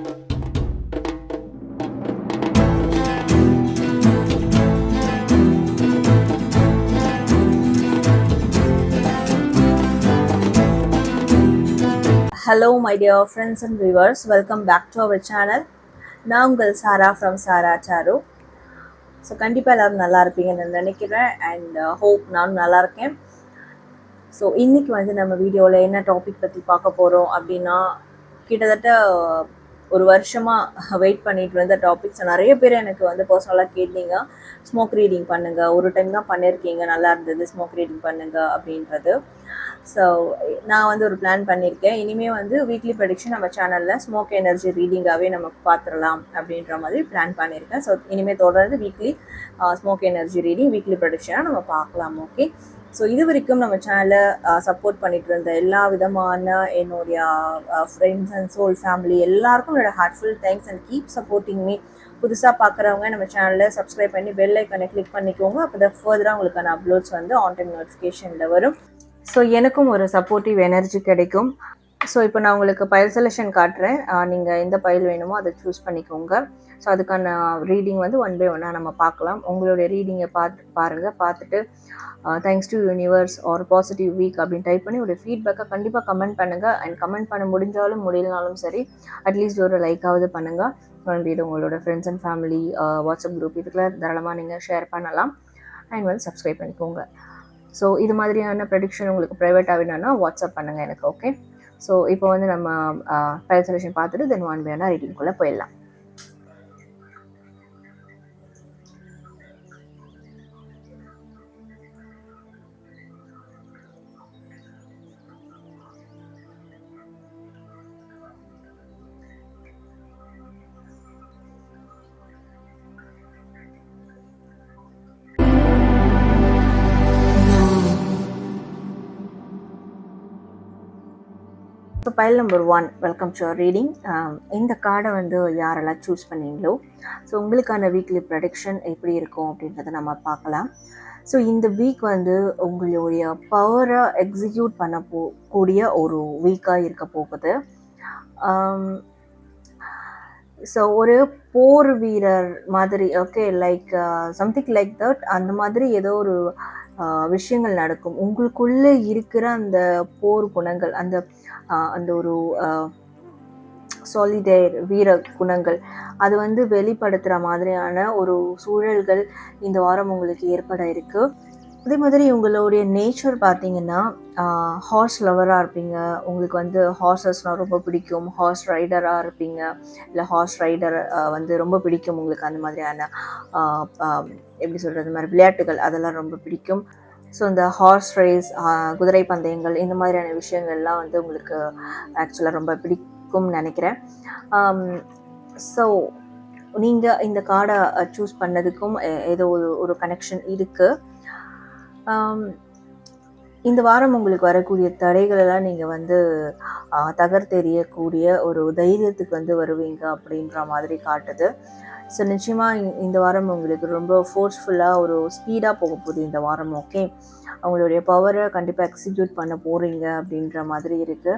Hello my dear friends and viewers welcome back to our channel நான் உங்கள் Sara from Sara sir. So கண்டிப்பாக எல்லோரும் நல்லா இருப்பீங்கன்னு நான் நினைக்கிறேன். அண்ட் ஹோப் uh, நானும் நல்லா இருக்கேன். ஸோ இன்றைக்கி வந்து நம்ம வீடியோவில் என்ன டாபிக் பற்றி பார்க்க போகிறோம் அப்படின்னா கிட்டத்தட்ட ஒரு வருஷமாக வெயிட் பண்ணிட்டு இருந்த டாபிக்ஸ் நிறைய பேர் எனக்கு வந்து பர்சனலாக கேட்டீங்க. ஸ்மோக் ரீடிங் பண்ணுங்கள் ஒரு டைம் தான் பண்ணியிருக்கீங்க நல்லா இருந்தது. ஸ்மோக் ரீடிங் பண்ணுங்கள் அப்படின்றது. ஸோ நான் வந்து ஒரு பிளான் பண்ணியிருக்கேன் இனிமேல் வந்து வீக்லி ப்ரடிக்ஷன் நம்ம சேனலில் ஸ்மோக் எனர்ஜி ரீடிங்காகவே நமக்கு பார்த்துடலாம் அப்படின்ற மாதிரி பிளான் பண்ணியிருக்கேன் ஸோ இனிமேல் தொடர்ந்து weekly smoke energy reading weekly ப்ரடிக்ஷனாக நம்ம பார்க்கலாம். ஓகே ஸோ இது வரைக்கும் நம்ம சேனலை சப்போர்ட் பண்ணிட்டு இருந்த எல்லா விதமான என்னுடைய ஃப்ரெண்ட்ஸ் அண்ட் சோல் ஃபேமிலி எல்லாருக்கும் என்னோட heartful thanks and keep supporting me புதுசாக பார்க்குறவங்க நம்ம சேனலில் சப்ஸ்கிரைப் பண்ணி பெல் ஐக்கனை கிளிக் பண்ணிக்கோங்க. அப்போ தான் ஃபர்தராக உங்களுக்கான அப்லோட்ஸ் வந்து ஆன் டைம் நோட்டிஃபிகேஷனில் வரும். ஸோ எனக்கும் ஒரு சப்போர்ட்டிவ் எனர்ஜி கிடைக்கும். ஸோ இப்போ நான் உங்களுக்கு பயல் செலெக்ஷன் காட்டுறேன். நீங்கள் எந்த பயல் வேணுமோ அதை சூஸ் பண்ணிக்கோங்க. ஸோ அதுக்கான ரீடிங் வந்து ஒன் பை ஒன்னாக நம்ம பார்க்கலாம். உங்களுடைய ரீடிங்கை பார்த்து பாருங்கள் பார்த்துட்டு thanks to universe or positive week அப்படின்னு டைப் பண்ணி ஒரு ஃபீட்பேக்கை கண்டிப்பாக கமெண்ட் பண்ணுங்கள் அண்ட் கமெண்ட் பண்ண முடிஞ்சாலும் முடியலனாலும் சரி அட்லீஸ்ட் ஒரு லைக்காவது பண்ணுங்கள் அண்ட் இது உங்களோட friends and family WhatsApp group இதுக்குள்ள தாராளமாக நீங்கள் ஷேர் பண்ணலாம். அண்ட் வந்து சப்ஸ்கிரைப் பண்ணிக்கோங்க. ஸோ இது மாதிரியான ப்ரெடிக்ஷன் உங்களுக்கு ப்ரைவேட்டாக வேணும்னா வாட்ஸ்அப் பண்ணுங்கள் எனக்கு ஓகே ஸோ இப்போ வந்து நம்ம uh, பயல் பார்த்துட்டு தென் ஒன் வேணா ரீட்டிங்குள்ளே போயிடலாம். File number one welcome to reading இந்த கார்டை வந்து யாரெல்லாம் சூஸ் பண்ணீங்களோ ஸோ உங்களுக்கான வீக்லி ப்ரொடக்ஷன் எப்படி இருக்கும் அப்படின்றத நம்ம பார்க்கலாம். ஸோ இந்த வீக் வந்து உங்களுடைய பவரை எக்ஸிக்யூட் பண்ண போ கூடிய ஒரு வீக்காக இருக்க போகுது. Um, ஸோ ஒரு போர் வீரர் மாதிரி okay like something like that அந்த மாதிரி ஏதோ ஒரு விஷயங்கள் நடக்கும். உங்களுக்குள்ளே இருக்கிற அந்த போர் குணங்கள் அந்த அந்த ஒரு சாலிடேர் வீர குணங்கள் அது வந்து வெளிப்படுத்துகிற மாதிரியான ஒரு சூழல்கள் இந்த வாரம் உங்களுக்கு ஏற்பட இருக்குது அதே மாதிரி உங்களுடைய நேச்சர் பார்த்தீங்கன்னா ஹார்ஸ் லவராக இருப்பீங்க. உங்களுக்கு வந்து ஹார்சஸ்னால் ரொம்ப பிடிக்கும். ஹார்ஸ் ரைடராக இருப்பீங்க. இல்லை ஹார்ஸ் ரைடர் வந்து ரொம்ப பிடிக்கும் உங்களுக்கு அந்த மாதிரியான எப்படி சொல்கிறது மாதிரி விளையாட்டுகள் அதெல்லாம் ரொம்ப பிடிக்கும். ஸோ இந்த ஹார்ஸ் ரேஸ் குதிரை பந்தயங்கள் இந்த மாதிரியான விஷயங்கள்லாம் வந்து உங்களுக்கு ஆக்சுவலாக ரொம்ப பிடிக்கும்னு நினைக்கிறேன். ஸோ நீங்கள் இந்த கார்டை சூஸ் பண்ணதுக்கும் ஏதோ ஒரு ஒரு கனெக்ஷன் இருக்குது இந்த வாரம் உங்களுக்கு வரக்கூடிய தடைகளெல்லாம் நீங்கள் வந்து தகர்த்தெறியக்கூடிய ஒரு தைரியத்துக்கு வந்து வருவீங்க அப்படின்ற மாதிரி காட்டுது. ஸோ நிச்சயமாக இந்த வாரம் உங்களுக்கு ரொம்ப ஃபோர்ஸ்ஃபுல்லாக ஒரு ஸ்பீடாக போக போகுது இந்த வாரம் ஓகே அவங்களுடைய பவரை கண்டிப்பாக எக்ஸிக்யூட் பண்ண போகிறீங்க அப்படின்ற மாதிரி இருக்குது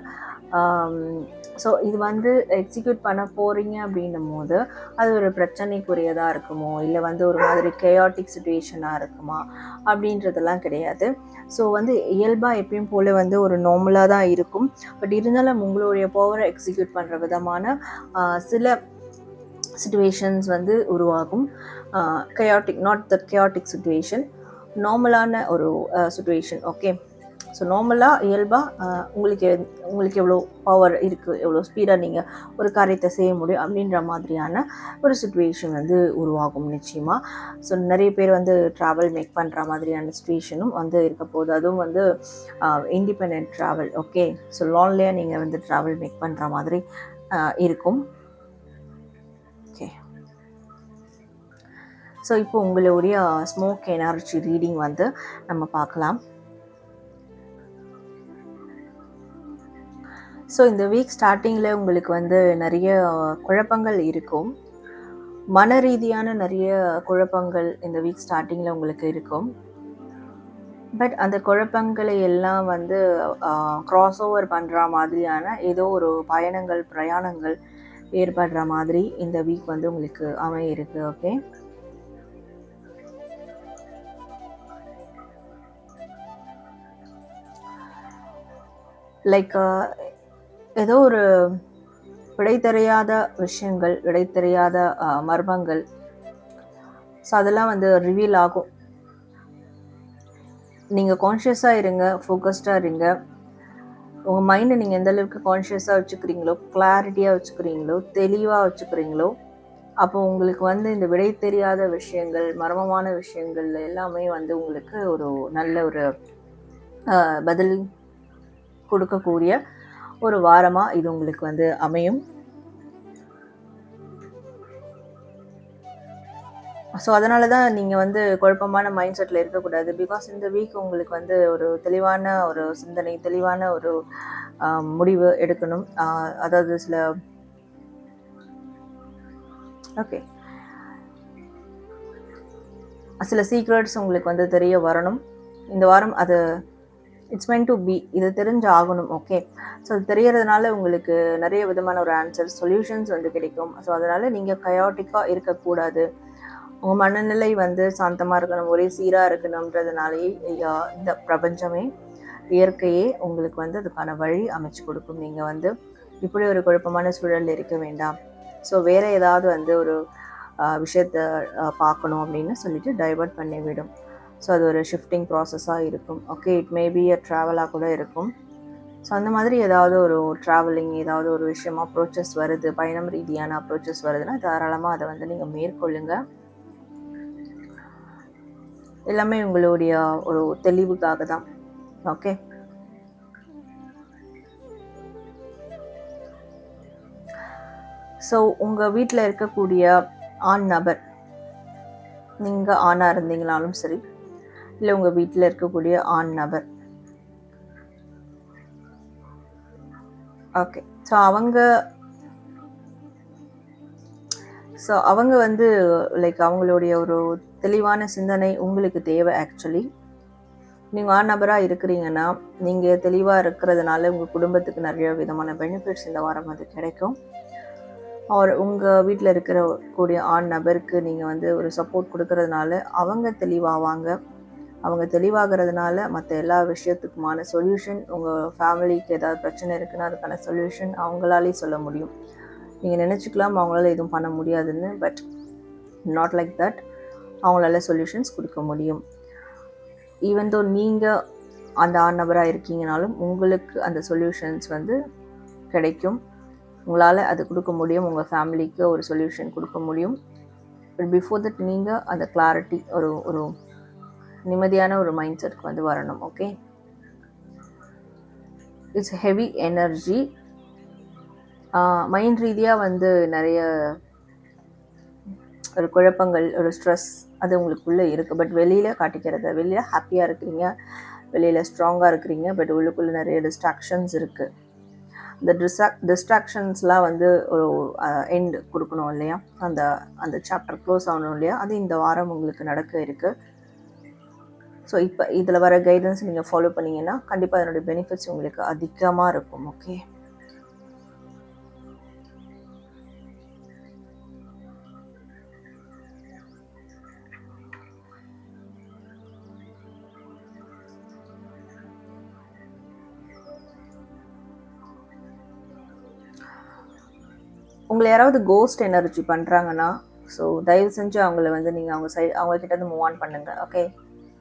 ஸோ இது வந்து எக்ஸிக்யூட் பண்ண போகிறீங்க அப்படின்னும் போது அது ஒரு பிரச்சனைக்குரியதாக இருக்குமோ? இல்லை வந்து ஒரு மாதிரி கேயாட்டிக் சுச்சுவேஷனாக இருக்குமா? அப்படின்றதெல்லாம் கிடையாது. ஸோ வந்து இயல்பாக எப்பயும் போல் வந்து ஒரு நார்மலாக தான் இருக்கும். பட் இருந்தாலும் உங்களுடைய பவரை எக்ஸிக்யூட் பண்ணுற விதமான சில சுச்சுவேஷன்ஸ் வந்து உருவாகும். Chaotic not the chaotic situation நார்மலான ஒரு சுச்சுவேஷன் ஓகே ஸோ நார்மலாக இயல்பாக உங்களுக்கு உங்களுக்கு எவ்வளோ பவர் இருக்குது எவ்வளோ ஸ்பீடாக நீங்கள் ஒரு காரியத்தை செய்ய முடியும் அப்படின்ற மாதிரியான ஒரு சுச்சுவேஷன் வந்து உருவாகும் நிச்சயமாக ஸோ நிறைய பேர் வந்து ட்ராவல் மேக் பண்ணுற மாதிரியான சுச்சுவேஷனும் வந்து இருக்க போகுது. அதுவும் வந்து இண்டிபெண்ட் ட்ராவல் ஓகே ஸோ லான்லேயே நீங்கள் வந்து ட்ராவல் மேக் பண்ணுற மாதிரி இருக்கும். ஸோ இப்போ உங்களுடைய ஸ்மோக் எனர்ஜி ரீடிங் வந்து நம்ம பார்க்கலாம். ஸோ இந்த வீக் ஸ்டார்டிங்கில் உங்களுக்கு வந்து நிறைய குழப்பங்கள் இருக்கும். மன ரீதியான நிறைய குழப்பங்கள் இந்த வீக் ஸ்டார்டிங்கில் உங்களுக்கு இருக்கும். பட் அந்த குழப்பங்களை எல்லாம் வந்து க்ராஸ் ஓவர் பண்ணுற மாதிரியான ஏதோ ஒரு பயணங்கள் பிரயாணங்கள் ஏற்படுற மாதிரி இந்த வீக் வந்து உங்களுக்கு அமையிருக்கு ஓகே லைக் uh, ஏதோ ஒரு விடை தெரியாத விஷயங்கள் விடை தெரியாத uh, மர்மங்கள். ஸோ அதெல்லாம் வந்து ரிவீல் ஆகும். நீங்கள் கான்ஷியஸாக இருங்க ஃபோக்கஸ்டாக இருங்க. உங்கள் மைண்டை நீங்கள் எந்த அளவுக்கு கான்ஷியஸாக வச்சுக்கிறீங்களோ கிளாரிட்டியாக வச்சுக்கிறீங்களோ தெளிவாக வச்சுக்கிறீங்களோ அப்போ உங்களுக்கு வந்து இந்த விடை தெரியாத விஷயங்கள் மர்மமான விஷயங்கள் எல்லாமே வந்து உங்களுக்கு ஒரு நல்ல ஒரு uh, பதில் கொடுக்கக்கூடிய ஒரு வாரமாக இது உங்களுக்கு வந்து அமையும். ஸோ அதனால தான் நீங்கள் வந்து குழப்பமான மைண்ட் செட்டில் இருக்கக்கூடாது. பிகாஸ் இந்த வீக் உங்களுக்கு வந்து ஒரு தெளிவான ஒரு சிந்தனை தெளிவான ஒரு முடிவு எடுக்கணும். அதாவது சில ஓகே சில சீக்ரெட்ஸ் உங்களுக்கு வந்து தெரிய வரணும். இந்த வாரம் அது இட்ஸ் மென் டு பி இது தெரிஞ்சு ஆகணும் ஓகே ஸோ அது தெரியறதுனால உங்களுக்கு நிறைய விதமான ஒரு ஆன்சர் சொல்யூஷன்ஸ் வந்து கிடைக்கும். ஸோ அதனால் நீங்கள் கயாட்டிக்காக இருக்கக்கூடாது. உங்கள் மனநிலை வந்து சாந்தமாக இருக்கணும் ஒரே சீராக இருக்கணுன்றதுனாலே இந்த பிரபஞ்சமே இயற்கையே உங்களுக்கு வந்து அதுக்கான வழி அமைச்சு கொடுக்கும். நீங்கள் வந்து இப்படி ஒரு குழப்பமான சூழலில் இருக்க வேண்டாம். ஸோ வேறு ஏதாவது வந்து ஒரு விஷயத்த பார்க்கணும் அப்படின்னு சொல்லிட்டு டைவர்ட் பண்ணிவிடும் ஸோ அது ஒரு ஷிஃப்டிங் ப்ராசஸாக இருக்கும். ஓகே இட் மேபி அ ட்ராவலாக கூட இருக்கும். ஸோ அந்த மாதிரி ஏதாவது ஒரு ட்ராவலிங் ஏதாவது ஒரு விஷயம் அப்ரோச்சஸ் வருது பயணம் ரீதியான அப்ரோச்சஸ் வருதுன்னா தாராளமாக அதை வந்து நீங்கள் மேற்கொள்ளுங்க. எல்லாமே உங்களுடைய ஒரு தெளிவுக்காக தான். ஓகே ஸோ உங்கள் வீட்டில் இருக்கக்கூடிய ஆண் நபர் நீங்கள் ஆணாக இருந்தீங்கனாலும் சரி இல்லை உங்கள் வீட்டில் இருக்கக்கூடிய ஆண் நபர். ஓகே ஸோ அவங்க ஸோ அவங்க வந்து லைக் அவங்களுடைய ஒரு தெளிவான சிந்தனை உங்களுக்கு தேவை ஆக்சுவலி நீங்கள் ஆண் நபராக இருக்கிறீங்கன்னா நீங்கள் தெளிவாக இருக்கிறதுனால உங்கள் குடும்பத்துக்கு நிறைய விதமான பெனிஃபிட்ஸ் இந்த வாரம் வந்து கிடைக்கும். அவர் உங்கள் வீட்டில் இருக்கிற கூடிய ஆண் நபருக்கு நீங்கள் வந்து ஒரு சப்போர்ட் கொடுக்கறதுனால அவங்க தெளிவாவாங்க. அவங்க தெளிவாகிறதுனால மற்ற எல்லா விஷயத்துக்குமான சொல்யூஷன் உங்கள் ஃபேமிலிக்கு ஏதாவது பிரச்சனை இருக்குன்னா அதுக்கான சொல்யூஷன் அவங்களாலே சொல்ல முடியும். நீங்கள் நினச்சிக்கலாம் அவங்களால எதுவும் பண்ண முடியாதுன்னு பட் நாட் லைக் தட் அவங்களால சொல்யூஷன்ஸ் கொடுக்க முடியும். ஈவன் தோ நீங்கள் அந்த ஆண் நபராக இருக்கீங்கனாலும் உங்களுக்கு அந்த சொல்யூஷன்ஸ் வந்து கிடைக்கும். உங்களால் அது கொடுக்க முடியும். உங்கள் ஃபேமிலிக்கு ஒரு சொல்யூஷன் கொடுக்க முடியும். பட் பிஃபோர் தட் நீங்கள் அந்த கிளாரிட்டி ஒரு ஒரு நிம்மதியான ஒரு மைண்ட் செட்க்கு வந்து வரணும் okay it's heavy energy mind ரீதியாக வந்து நிறைய ஒரு குழப்பங்கள் ஒரு ஸ்ட்ரெஸ் அது உங்களுக்குள்ளே இருக்குது பட் வெளியில் காட்டிக்கிறது வெளியில் ஹாப்பியாக இருக்கிறீங்க வெளியில் ஸ்ட்ராங்காக இருக்கிறீங்க பட் உள்ளுக்குள்ளே நிறைய டிஸ்ட்ராக்ஷன்ஸ் இருக்குது இந்த டிஸ்ட்ராக் டிஸ்ட்ராக்ஷன்ஸ்லாம் வந்து ஒரு எண்ட் கொடுக்கணும் இல்லையா? அந்த அந்த சாப்டர் க்ளோஸ் ஆகணும் இல்லையா? அது இந்த வாரம் உங்களுக்கு நடக்க இருக்குது ஸோ இப்போ இதில் வர கைடன்ஸ் நீங்கள் ஃபாலோ பண்ணீங்கன்னா கண்டிப்பாக அதனுடைய பெனிஃபிட்ஸ் உங்களுக்கு அதிகமாக இருக்கும் ஓகே உங்களை யாராவது கோஸ்ட் எனர்ஜி பண்ணுறாங்கன்னா ஸோ தயவு செஞ்சு அவங்கள வந்து நீங்கள் அவங்க சைடு அவங்கக்கிட்ட இருந்து மூவ் ஆன் பண்ணுங்கள் ஓகே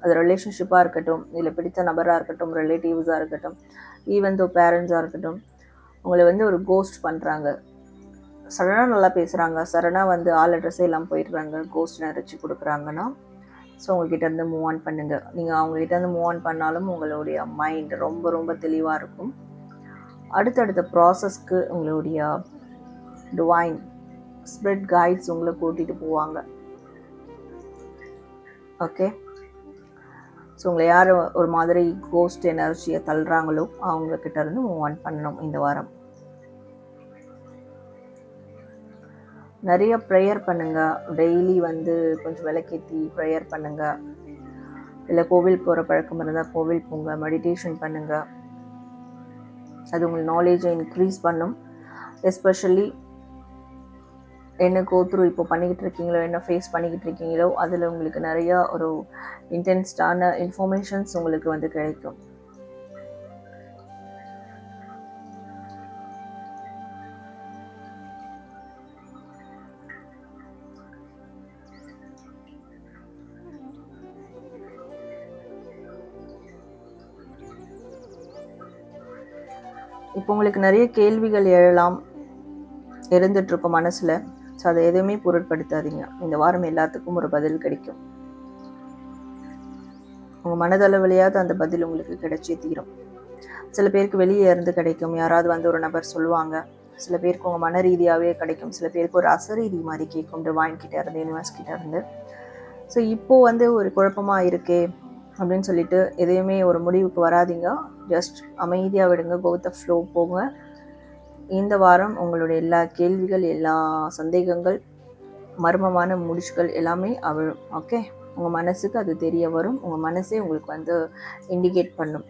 அது ரிலேஷன்ஷிப்பாக இருக்கட்டும் இல்லை பிடித்த நபராக இருக்கட்டும் ரிலேட்டிவ்ஸாக இருக்கட்டும் ஈவன் தோ பேரண்ட்ஸாக இருக்கட்டும் உங்களை வந்து ஒரு கோஸ்ட் பண்ணுறாங்க சடனாக நல்லா பேசுகிறாங்க சடனாக வந்து ஆள் அட்ரஸே இல்லாமல் போயிடுறாங்க. கோஸ்ட் நிறைச்சி கொடுக்குறாங்கன்னா ஸோ உங்ககிட்ட இருந்து மூவ் ஆன் பண்ணுங்கள் நீங்கள் அவங்ககிட்ட இருந்து மூவ் ஆன் பண்ணாலும் உங்களுடைய மைண்ட் ரொம்ப ரொம்ப தெளிவாக இருக்கும். அடுத்தடுத்த ப்ராசஸ்க்கு உங்களுடைய டிவைன் ஸ்ப்ரெட் கைட்ஸ் உங்களை கூட்டிகிட்டு போவாங்க. ஓகே ஸோ உங்களை யார் ஒரு மாதிரி கோஸ்ட் எனர்ஜியை தள்ளுறாங்களோ அவங்கக்கிட்ட இருந்து மூவ் ஆன் பண்ணணும் இந்த வாரம். நிறைய ப்ரேயர் பண்ணுங்கள் டெய்லி வந்து கொஞ்சம் விளக்கேற்றி ப்ரேயர் பண்ணுங்கள் இல்லை கோவில் போகிற பழக்கம் இருந்தால் கோவில் போங்க. மெடிடேஷன் பண்ணுங்கள் அது உங்கள் நாலேஜை இன்க்ரீஸ் பண்ணும். எஸ்பெஷலி என்ன கோத்ரூ இப்போ பண்ணிக்கிட்டு இருக்கீங்களோ என்ன ஃபேஸ் பண்ணிக்கிட்டு இருக்கீங்களோ அதில் உங்களுக்கு நிறையா ஒரு இன்டென்ஸ்டான இன்ஃபர்மேஷன்ஸ் உங்களுக்கு வந்து கிடைக்கும். இப்போ உங்களுக்கு நிறைய கேள்விகள் எழலாம் இருந்துகிட்ருக்கும் மனசில். ஸோ அதை எதுவுமே பொருட்படுத்தாதீங்க. இந்த வாரம் எல்லாத்துக்கும் ஒரு பதில் கிடைக்கும். உங்கள் மனதளவிலையாவது அந்த பதில் உங்களுக்கு கிடைச்சே தீரும். சில பேருக்கு வெளியே இருந்து கிடைக்கும். யாராவது வந்து ஒரு நபர் சொல்லுவாங்க. சில பேருக்கு உங்கள் மன ரீதியாகவே கிடைக்கும். சில பேருக்கு ஒரு அசரீதி மாதிரி கேட்கும். டிவைன் கிட்டே இருந்து யூனிவர்ஸ் கிட்டே இருந்து. ஸோ இப்போது வந்து ஒரு குழப்பமாக இருக்கே அப்படின்னு சொல்லிட்டு எதையுமே ஒரு முடிவுக்கு வராதிங்க. ஜஸ்ட் அமைதியாக விடுங்க. கோத்த ஃப்ளோ போங்க. இந்த வாரம் உங்களுடைய எல்லா கேள்விகள் எல்லா சந்தேகங்கள் மர்மமான முடிச்சுகள் எல்லாமே அவிழும் ஓகே உங்கள் மனசுக்கு அது தெரிய வரும். உங்கள் மனசே உங்களுக்கு வந்து இண்டிகேட் பண்ணும்.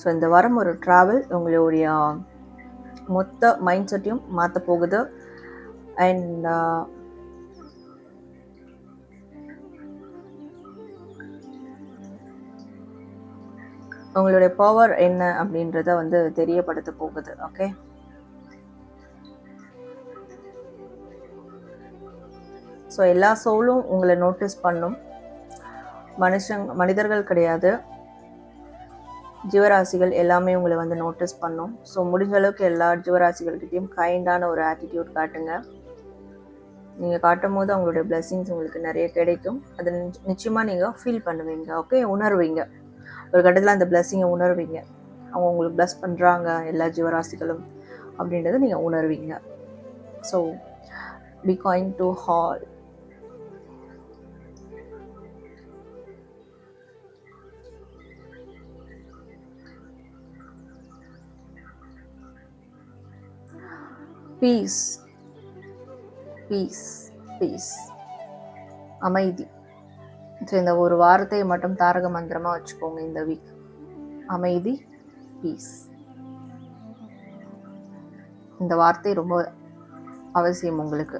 ஸோ இந்த வாரம் ஒரு ட்ராவல் உங்களுடைய மொத்த மைண்ட் செட்டையும் மாற்ற போகுது. அண்ட் உங்களுடைய பவர் என்ன அப்படின்றத வந்து தெரியப்படுத்த போகுது ஓகே ஸோ எல்லா சோலும் உங்களை நோட்டீஸ் பண்ணும். மனுஷங் மனிதர்கள் கிடையாது. ஜீவராசிகள் எல்லாமே உங்களை வந்து நோட்டீஸ் பண்ணும். ஸோ முடிஞ்ச அளவுக்கு எல்லா ஜீவராசிகள்கிட்டையும் கைண்டான ஒரு ஆட்டிடியூட் காட்டுங்க. நீங்கள் காட்டும் போது அவங்களுடைய பிளெஸ்ஸிங்ஸ் உங்களுக்கு நிறைய கிடைக்கும். அதை நிச்சயமாக நீங்கள் ஃபீல் பண்ணுவீங்க ஓகே உணர்வீங்க. ஒரு கட்டத்தில் அந்த பிளஸ்ஸிங்கை உணர்வீங்க. அவங்க உங்களுக்கு ப்ளஸ் பண்ணுறாங்க எல்லா ஜீவராசிகளும் அப்படின்றத நீங்கள் உணர்வீங்க. So be coin to hall peace peace peace அமைதி. ஸோ இந்த ஒரு வார்த்தையை மட்டும் தாரக மந்திரமாக வச்சுக்கோங்க இந்த வீக் அமைதி பீஸ் இந்த வார்த்தை ரொம்ப அவசியம் உங்களுக்கு.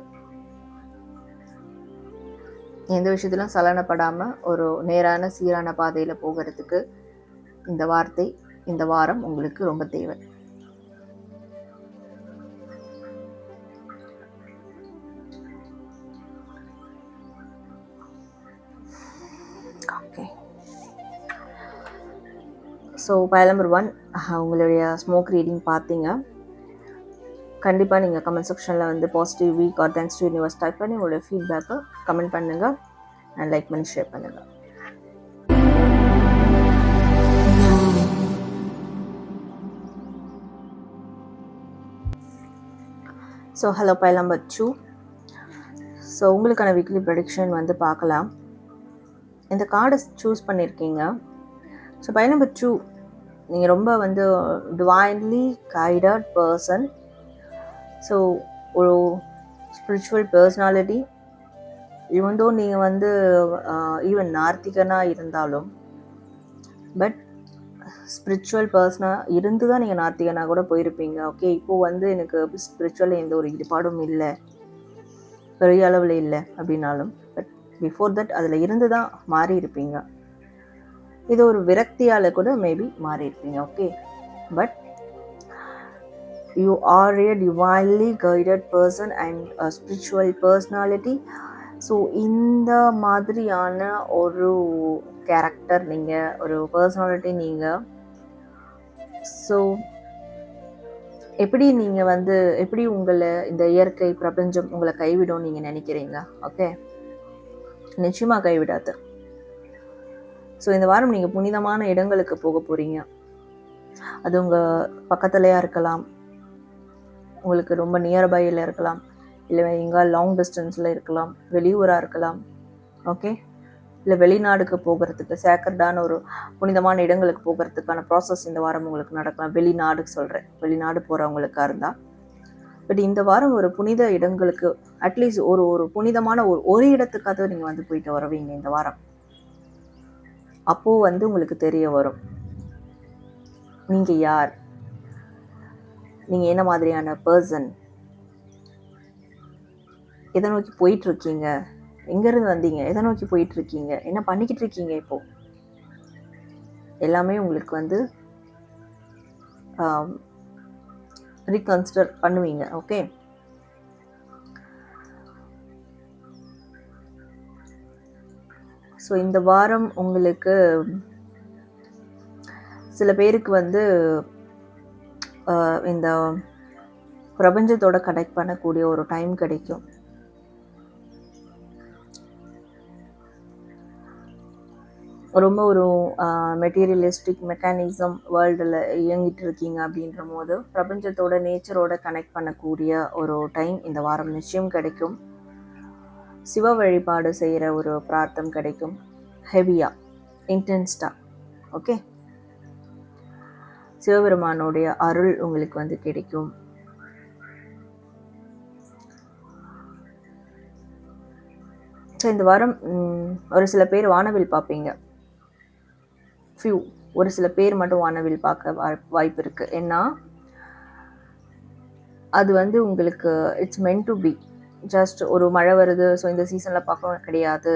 எந்த விஷயத்திலும் சலனப்படாமல் ஒரு நேரான சீரான பாதையில் போகிறதுக்கு இந்த வார்த்தை இந்த வாரம் உங்களுக்கு ரொம்ப தேவை. ஸோ ஃபைல் நம்பர் ஒன் உங்களுடைய ஸ்மோக் ரீடிங் பார்த்தீங்க. கண்டிப்பாக நீங்கள் கமெண்ட் செக்ஷனில் வந்து positive week or thanks to universe type பண்ணி உங்களுடைய ஃபீட்பேக்கை கமெண்ட் பண்ணுங்கள் அண்ட் லைக் பண்ணி ஷேர் பண்ணுங்கள் so hello file number two so உங்களுக்கான வீக்லி ப்ரடிக்ஷன் வந்து பார்க்கலாம். இந்த கார்டை சூஸ் பண்ணியிருக்கீங்க ஸோ பைல் நம்பர் டூ நீங்கள் ரொம்ப வந்து டிவைன்லி கைடட் பர்சன் ஸோ ஒரு ஸ்பிரிச்சுவல் பர்சனாலிட்டி இவந்தோ நீங்கள் வந்து uh, ஈவன் நார்த்திகனாக இருந்தாலும் பட் ஸ்பிரிச்சுவல் பர்சனாக இருந்து தான் நீங்கள் நார்த்திகனாக கூட போயிருப்பீங்க. ஓகே இப்போது வந்து எனக்கு ஸ்பிரிச்சுவல் எந்த ஒரு ஈடுபாடும் இல்லை. பெரிய அளவில் இல்லை அப்படின்னாலும். பட் பிஃபோர் தட் அதில் இருந்து தான் மாறி இருப்பீங்க இது ஒரு விரக்தியால் கூட மேபி மாறி இருப்பீங்க okay but you are a divinely guided person and spiritual personality so இந்த மாதிரியான ஒரு கேரக்டர் நீங்கள் ஒரு பர்சனாலிட்டி நீங்கள் ஸோ எப்படி நீங்கள் வந்து எப்படி உங்களை இந்த இயற்கை பிரபஞ்சம் உங்களை கைவிடும் நீங்கள் நினைக்கிறீங்க ஓகே நிச்சயமாக கைவிடாது. ஸோ இந்த வாரம் நீங்கள் புனிதமான இடங்களுக்கு போக போகிறீங்க அது உங்கள் பக்கத்துலையாக இருக்கலாம். உங்களுக்கு ரொம்ப நியர்பையில் இருக்கலாம். இல்லை எங்கே லாங் டிஸ்டன்ஸில் இருக்கலாம். வெளியூராக இருக்கலாம். ஓகே இல்லை வெளிநாடுக்கு போகிறதுக்கு சேக்கர்டான ஒரு புனிதமான இடங்களுக்கு போகிறதுக்கான ப்ராசஸ் இந்த வாரம் உங்களுக்கு நடக்கலாம். வெளிநாடுக்கு சொல்கிறேன் வெளிநாடு போகிறவங்களுக்காக இருந்தால் பட் இந்த வாரம் ஒரு புனித இடங்களுக்கு அட்லீஸ்ட் ஒரு ஒரு புனிதமான ஒரு ஒரு இடத்துக்காக நீங்கள் வந்து போயிட்டு வருவீங்க இந்த வாரம். அப்போது வந்து உங்களுக்கு தெரிய வரும். நீங்கள் யார்? நீங்கள் என்ன மாதிரியான பர்சன் எதை நோக்கி போயிட்டுருக்கீங்க? எங்கேருந்து வந்தீங்க? எதை நோக்கி போயிட்டுருக்கீங்க? என்ன பண்ணிக்கிட்டு இருக்கீங்க இப்போது எல்லாமே உங்களுக்கு வந்து ரீகன்சிடர் பண்ணுவீங்க ஓகே ஸோ இந்த வாரம் உங்களுக்கு சில பேருக்கு வந்து ஆஹ், இந்த பிரபஞ்சத்தோட கனெக்ட் பண்ணக்கூடிய ஒரு டைம் கிடைக்கும். ரொம்ப ஒரு மெட்டீரியலிஸ்டிக் மெக்கானிசம் வேர்ல்டில் இயங்கிட்டு இருக்கீங்க அப்படின்ற போது பிரபஞ்சத்தோட நேச்சரோட கனெக்ட் பண்ணக்கூடிய ஒரு டைம் இந்த வாரம் நிச்சயம் கிடைக்கும். சிவ வழிபாடு செய்கிற ஒரு பிரார்த்தம் கிடைக்கும். ஹெவியாக இன்டென்ஸ்டாக ஓகே? சிவபெருமானுடைய அருள் உங்களுக்கு வந்து கிடைக்கும். ஸோ இந்த வாரம் ஒரு சில பேர் வானவில் பார்ப்பீங்க. ஃபியூ ஒரு சில பேர் மட்டும் வானவில் பார்க்க வாய்ப்பு இருக்குது ஏன்னா அது வந்து உங்களுக்கு it's meant to be just ஒரு மழை வருது ஸோ இந்த சீசனில் பார்க்க கிடையாது.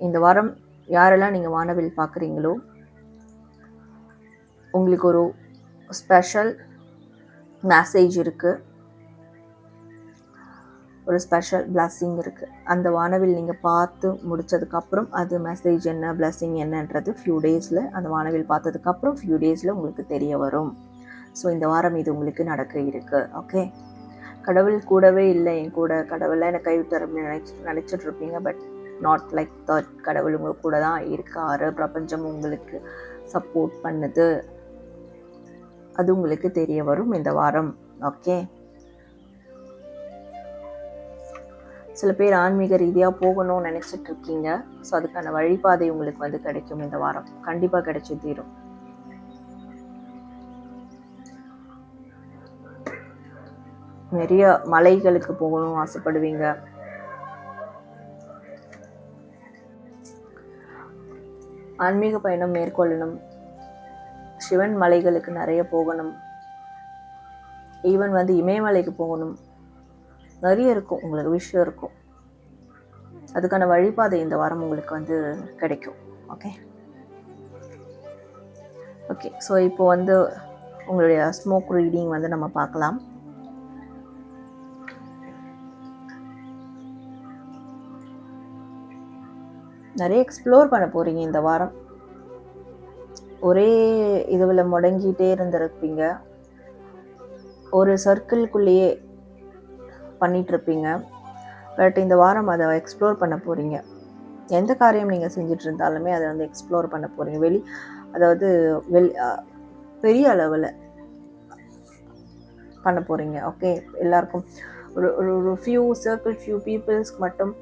இந்த வாரம் யாரெல்லாம் நீங்கள் வானவில் பார்க்குறீங்களோ உங்களுக்கு ஒரு ஸ்பெஷல் மெசேஜ் இருக்குது ஒரு ஸ்பெஷல் பிளஸ்ஸிங் இருக்குது அந்த வானவில் நீங்கள் பார்த்து முடிச்சதுக்கப்புறம் அது மெசேஜ் என்ன பிளஸ்ஸிங் என்னன்றது ஃபியூ டேஸில் அந்த வானவில் பார்த்ததுக்கப்புறம் ஃபியூ டேஸில் உங்களுக்கு தெரிய வரும். ஸோ இந்த வாரம் இது உங்களுக்கு நடக்க இருக்குது ஓகே கடவுள் கூடவே இல்லை என் கூட கடவுள்லாம் என்னை கைவிட்டார் அப்படின்னு நினச்சி நினச்சிட்டு இருப்பீங்க பட் நாட் லைக் தட் கடவுள் உங்க கூட தான் இருக்காரு. பிரபஞ்சம் உங்களுக்கு சப்போர்ட் பண்ணுது. அது உங்களுக்கு தெரிய வரும் இந்த வாரம். ஓகே சில பேர் ஆன்மீக ரீதியாக போகணும்னு நினச்சிட்டு இருக்கீங்க ஸோ அதுக்கான வழிபாதை உங்களுக்கு வந்து கிடைக்கும் இந்த வாரம். கண்டிப்பாக கிடைச்சி தீரும். நிறைய மலைகளுக்கு போகணும் ஆசைப்படுவீங்க. ஆன்மீக பயணம் மேற்கொள்ளணும். சிவன் மலைகளுக்கு நிறைய போகணும். ஈவன் வந்து இமயமலைக்கு போகணும். நிறைய இருக்கும் உங்களுக்கு விஷயம் இருக்கும். அதுக்கான வழிபாதை இந்த வாரம் உங்களுக்கு வந்து கிடைக்கும். ஓகே ஓகே ஸோ இப்போ வந்து உங்களுடைய ஸ்மோக் ரீடிங் வந்து நம்ம பார்க்கலாம். நிறைய எக்ஸ்ப்ளோர் பண்ண போகிறீங்க இந்த வாரம். ஒரே இதுவில் முடங்கிட்டே இருந்திருப்பீங்க. ஒரு சர்க்கிள்குள்ளேயே பண்ணிகிட்ருப்பீங்க பட் இந்த வாரம் அதை எக்ஸ்ப்ளோர் பண்ண போகிறீங்க எந்த காரியம் நீங்கள் செஞ்சுட்டு இருந்தாலுமே அதை வந்து எக்ஸ்ப்ளோர் பண்ண போகிறீங்க வெளி அதாவது வெளி பெரிய அளவில் பண்ண போகிறீங்க ஓகே எல்லாருக்கும் ஒரு ஒரு ஒரு ஃபியூ சர்க்கிள் ஃபியூ பீப்புள்ஸ்க்கு மட்டும்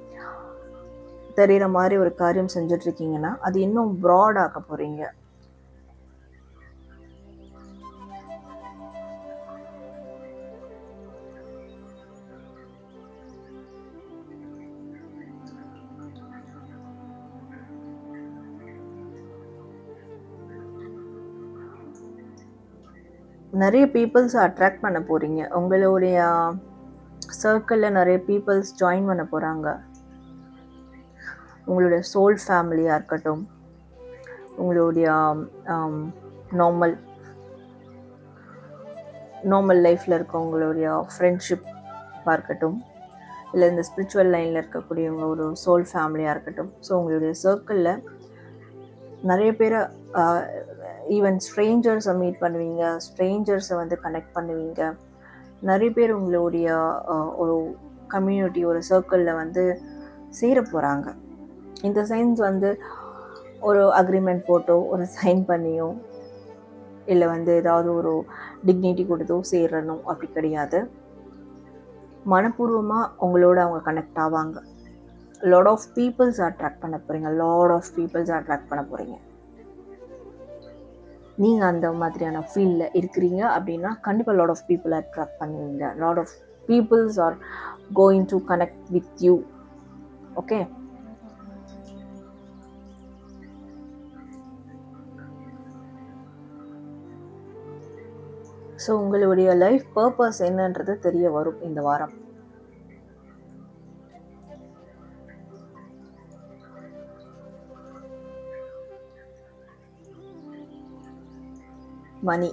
தெரிகிற மாதிரி ஒரு காரியம் செஞ்சிட்ருக்கீங்கன்னா அது இன்னும் ப்ராட் ஆக்க போகிறீங்க நிறைய பீப்புள்ஸ் அட்ராக்ட் பண்ண போகிறீங்க உங்களுடைய சர்க்கிளில் நிறைய பீப்புள்ஸ் ஜாயின் பண்ண போகிறாங்க உங்களுடைய சோல் ஃபேமிலியாக இருக்கட்டும் உங்களுடைய நார்மல் நார்மல் லைஃப்பில் இருக்கவங்களுடைய ஃப்ரெண்ட்ஷிப்பாக இருக்கட்டும் இல்லை இந்த ஸ்பிரிச்சுவல் லைனில் இருக்கக்கூடியவங்க ஒரு சோல் ஃபேமிலியாக இருக்கட்டும். ஸோ உங்களுடைய சர்க்கிளில் நிறைய பேரை ஈவன் ஸ்ட்ரேஞ்சர்ஸை மீட் பண்ணுவீங்க ஸ்ட்ரேஞ்சர்ஸை வந்து கனெக்ட் பண்ணுவீங்க. நிறைய பேர் உங்களுடைய ஒரு கம்யூனிட்டி ஒரு சர்க்கிளில் வந்து சேர போகிறாங்க இந்த சைன்ஸ் வந்து ஒரு அக்ரிமெண்ட் போட்டோ ஒரு சைன் பண்ணியோ இல்லை வந்து ஏதாவது ஒரு டிக்னிட்டி கொடுத்தோ சேரணும். அப்படி கிடையாது. மனப்பூர்வமாக உங்களோட அவங்க கனெக்ட் ஆவாங்க. லாட் ஆஃப் பீப்புள்ஸ் அட்ராக்ட் பண்ண போகிறீங்க லாட் ஆஃப் பீப்புள்ஸ் அட்ராக்ட் பண்ண போகிறீங்க நீங்கள் அந்த மாதிரியான ஃபீல்டில் இருக்கிறீங்க அப்படின்னா கண்டிப்பாக லாட் ஆஃப் பீப்புள் அட்ராக்ட் பண்ணுவீங்க. Lot of peoples are going to connect with you okay so உங்களுடைய லைஃப் பர்பஸ் என்னன்றது தெரிய வரும் இந்த வாரம். Money.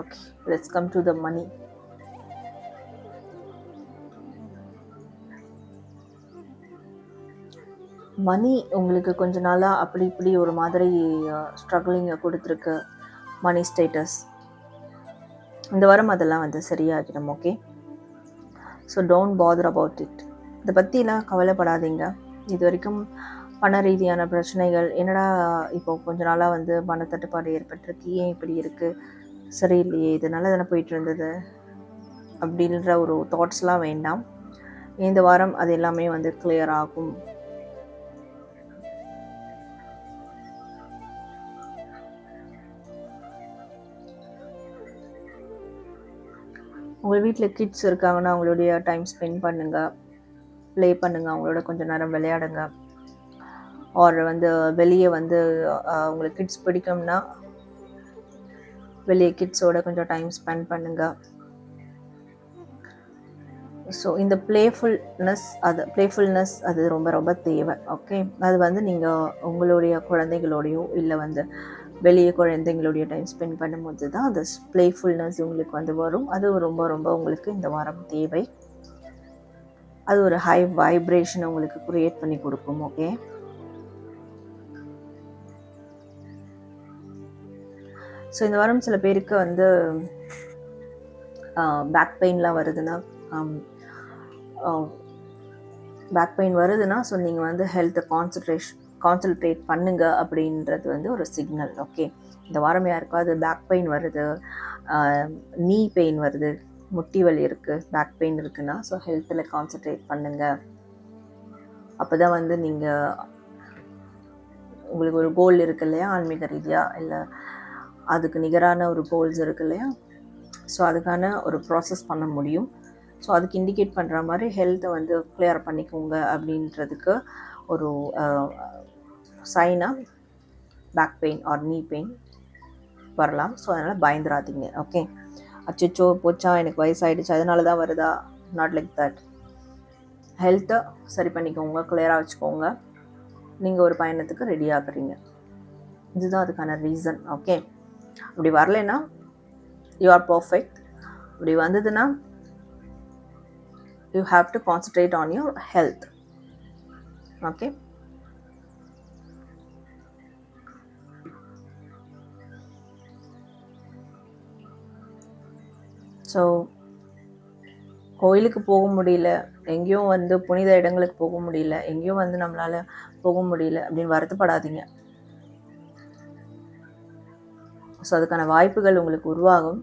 Okay let's come to the money money உங்களுக்கு கொஞ்ச நாளாக அப்படி இப்படி ஒரு மாதிரி uh, ஸ்ட்ரகிளிங்கை கொடுத்துருக்கு. மணி ஸ்டேட்டஸ் இந்த வாரம் அதெல்லாம் வந்து சரியாகிடும் okay so don't bother about it இதை பற்றிலாம் கவலைப்படாதீங்க. இது வரைக்கும் பண ரீதியான பிரச்சனைகள் என்னடா இப்போ கொஞ்ச நாளாக வந்து பணத்தட்டுப்பாடு ஏற்பட்டிருக்கு ஏன் இப்படி இருக்குது சரியில்லையே இது நல்லா தானே போயிட்டு இருந்தது? அப்படின்ற ஒரு தாட்ஸ்லாம் வேண்டாம். இந்த வாரம் அது எல்லாமே வந்து கிளியர் ஆகும். உங்கள் வீட்டில் கிட்ஸ் இருக்காங்கன்னா அவங்களுடைய டைம் ஸ்பெண்ட் பண்ணுங்கள் ப்ளே பண்ணுங்கள் அவங்களோட கொஞ்சம் நேரம் விளையாடுங்க. ஆர் வந்து வெளியே வந்து உங்களுக்கு கிட்ஸ் பிடிக்கும்னா வெளியே கிட்ஸோட கொஞ்சம் டைம் ஸ்பெண்ட் பண்ணுங்கள் ஸோ இந்த ப்ளேஃபுல்னஸ் அது ப்ளேஃபுல்னஸ் அது ரொம்ப ரொம்ப தேவை. ஓகே அது வந்து நீங்கள் உங்களுடைய குழந்தைகளோடையோ இல்லை வந்து வெளியே குழந்தைங்களுடைய டைம் ஸ்பெண்ட் பண்ணும்போது தான் அந்த ப்ளேஃபுல்னஸ் உங்களுக்கு வந்து வரும். அது ரொம்ப ரொம்ப உங்களுக்கு இந்த வாரம் தேவை. அது ஒரு ஹை வைப்ரேஷன் உங்களுக்கு க்ரியேட் பண்ணி கொடுக்கும் ஓகே ஸோ இந்த வாரம் சில பேருக்கு வந்து பேக் பெயின்லாம் வருதுன்னா பேக் பெயின் வருதுன்னா ஸோ நீங்கள் வந்து ஹெல்த்தை கான்சன்ட்ரேஷன் கான்சன்ட்ரேட் பண்ணுங்க அப்படின்றது வந்து ஒரு சிக்னல் ஓகே இந்த வாரம் யாருக்காவது பேக் பெயின் வருது நீ பெயின் வருது முட்டி வலி இருக்குது பேக் பெயின் இருக்குன்னா ஸோ ஹெல்த்தில் கான்சன்ட்ரேட் பண்ணுங்க. அப்போ தான் வந்து நீங்கள் உங்களுக்கு ஒரு கோல் இருக்கு இல்லையா ஆன்மீக ரீதியாக இல்லை அதுக்கு நிகரான ஒரு கோல்ஸ் இருக்கு இல்லையா? ஸோ அதுக்கான ஒரு ப்ராசஸ் பண்ண முடியும். ஸோ அதுக்கு இண்டிகேட் பண்ணுற மாதிரி ஹெல்த்தை வந்து கிளியர் பண்ணிக்கோங்க அப்படின்றதுக்கு ஒரு சைனாக back pain or knee pain வரலாம். ஸோ அதனால் பயந்துராதீங்க. ஓகே அச்சோ போச்சா எனக்கு வயசாயிடுச்சு அதனால தான் வருதா? நாட் லைக் தட் ஹெல்த்தை சரி பண்ணிக்கோங்க. கிளியராக வச்சுக்கோங்க. நீங்கள் ஒரு பயணத்துக்கு ரெடி ஆகுறீங்க. இதுதான் அதுக்கான ரீசன் ஓகே அப்படி வரலைன்னா யூ ஆர் பர்ஃபெக்ட் அப்படி வந்ததுன்னா you have to concentrate on your health okay so கோயிலுக்கு போக முடியல. எங்கேயும் வந்து புனித இடங்களுக்கு போக முடியல. எங்கேயும் வந்து நம்மளால போக முடியல அப்படின்னு வருத்தப்படாதீங்க. ஸோ அதுக்கான வாய்ப்புகள் உங்களுக்கு உருவாகும்.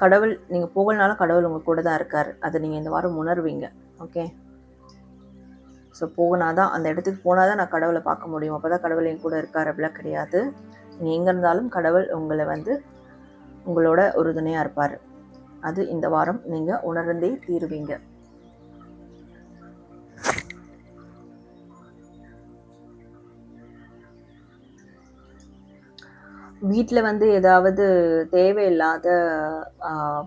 கடவுள் நீங்கள் போகலனாலும் கடவுள் உங்கள் கூட தான் இருக்கார். அதை நீங்கள் இந்த வாரம் உணர்வீங்க. ஓகே ஸோ போகனாதான் அந்த இடத்துக்கு போனால் தான் நான் கடவுளை பார்க்க முடியும். அப்போ தான் கடவுள் என் கூட இருக்கார் அப்படிலாம் கிடையாது. நீங்கள் எங்கே இருந்தாலும் கடவுள் உங்களை வந்து உங்களோட உறுதுணையாக இருப்பார். அது இந்த வாரம் நீங்கள் உணர்ந்தே தீருவீங்க. வீட்டில் வந்து ஏதாவது தேவையில்லாத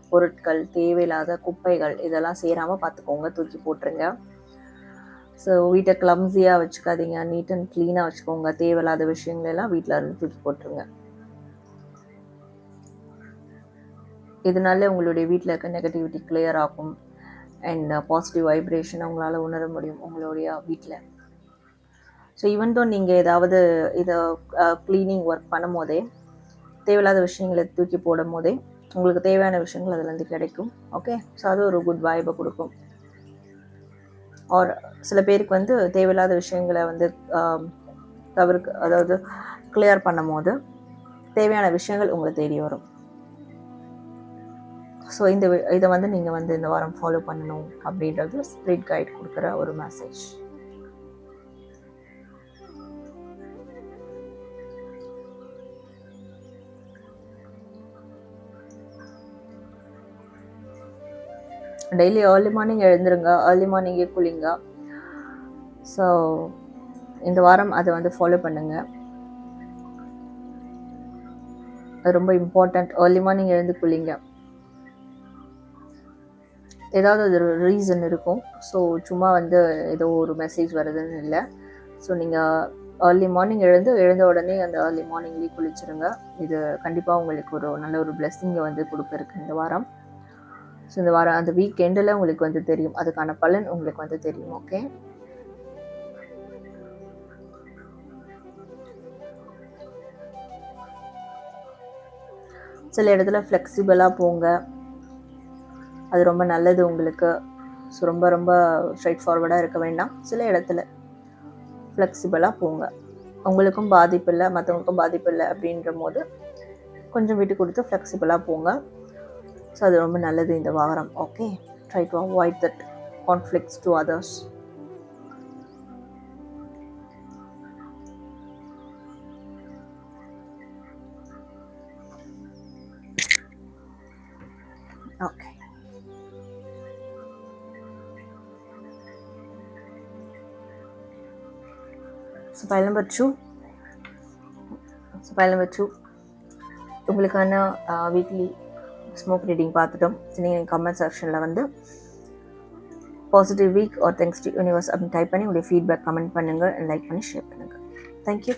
பொருட்கள் தேவையில்லாத குப்பைகள் இதெல்லாம் சேராமல் பார்த்துக்கோங்க தூக்கி போட்டுருங்க. ஸோ வீட்டை கிளம்ஸியாக வச்சுக்காதீங்க. நீட் அண்ட் க்ளீனாக வச்சுக்கோங்க. தேவையில்லாத விஷயங்களெல்லாம் வீட்டில் இருந்து தூக்கி போட்டுருங்க. இதனால உங்களுடைய வீட்டில் இருக்க நெகட்டிவிட்டி கிளியர் ஆகும். அண்ட் பாசிட்டிவ் வைப்ரேஷன் உங்களால் உணர முடியும் உங்களுடைய வீட்டில் ஸோ ஈவன் தோ நீங்கள் ஏதாவது இதை க்ளீனிங் ஒர்க் பண்ணும் போதே தேவையில்லாத விஷயங்களை தூக்கி போடும் போதே உங்களுக்கு தேவையான விஷயங்கள் அதுலேருந்து கிடைக்கும். ஓகே ஸோ அது ஒரு குட் வைபை கொடுக்கும். ஆர் சில பேருக்கு வந்து தேவையில்லாத விஷயங்களை வந்து um, தவிர்க்க அதாவது கிளியர் பண்ணும் போது தேவையான விஷயங்கள் உங்களை தேடி வரும். ஸோ இந்த இதை வந்து நீங்கள் வந்து இந்த வாரம் ஃபாலோ பண்ணணும் அப்படின்றது ஸ்பிரிட் கைட் கொடுக்குற ஒரு மெசேஜ் டெய்லி ஏர்லி மார்னிங் எழுந்துருங்க. ஏர்லி மார்னிங்கே குளிங்க. ஸோ இந்த வாரம் அதை வந்து ஃபாலோ பண்ணுங்க. அது ரொம்ப இம்பார்ட்டண்ட் ஏர்லி மார்னிங் எழுந்து குளிங்க. ஏதாவது ஒரு ரீசன் இருக்கும். ஸோ சும்மா வந்து ஏதோ ஒரு மெசேஜ் வருதுன்னு இல்லை. ஸோ நீங்கள் ஏர்லி மார்னிங் எழுந்து எழுந்த உடனே அந்த ஏர்லி மார்னிங்லேயே குளிச்சிருங்க. இது கண்டிப்பாக உங்களுக்கு ஒரு நல்ல ஒரு பிளெஸ்ஸிங்கை வந்து கொடுப்பிருக்கு இந்த வாரம். ஸோ இந்த வாரம் அந்த வீக் எண்டில் உங்களுக்கு வந்து தெரியும். அதுக்கான பலன் உங்களுக்கு வந்து தெரியும் ஓகே சில இடத்துல ஃப்ளெக்சிபிளாக போங்க. அது ரொம்ப நல்லது உங்களுக்கு. ஸோ ரொம்ப ரொம்ப ஸ்ட்ரைட் ஃபார்வர்டாக இருக்க வேண்டாம். சில இடத்துல ஃப்ளெக்சிபிளாக போங்க. உங்களுக்கும் பாதிப்பு இல்லை மற்றவங்களுக்கும் பாதிப்பு இல்லை அப்படின்ற போது கொஞ்சம் விட்டு கொடுத்து ஃப்ளெக்சிபிளாக போங்க. ஸோ அது ரொம்ப நல்லது இந்த வாரம். Okay try to avoid that conflicts to others so file number two so file number two உங்களுக்கான வீக்லி ஸ்மோக் ரீடிங் பார்த்துட்டோம் நீங்கள் கமெண்ட் செக்ஷனில் வந்து positive week or thanks to universe அப்படின்னு டைப் பண்ணி உங்களுடைய ஃபீட்பேக் கமெண்ட் பண்ணுங்கள் லைக் பண்ணி ஷேர் பண்ணுங்கள் தேங்க்யூ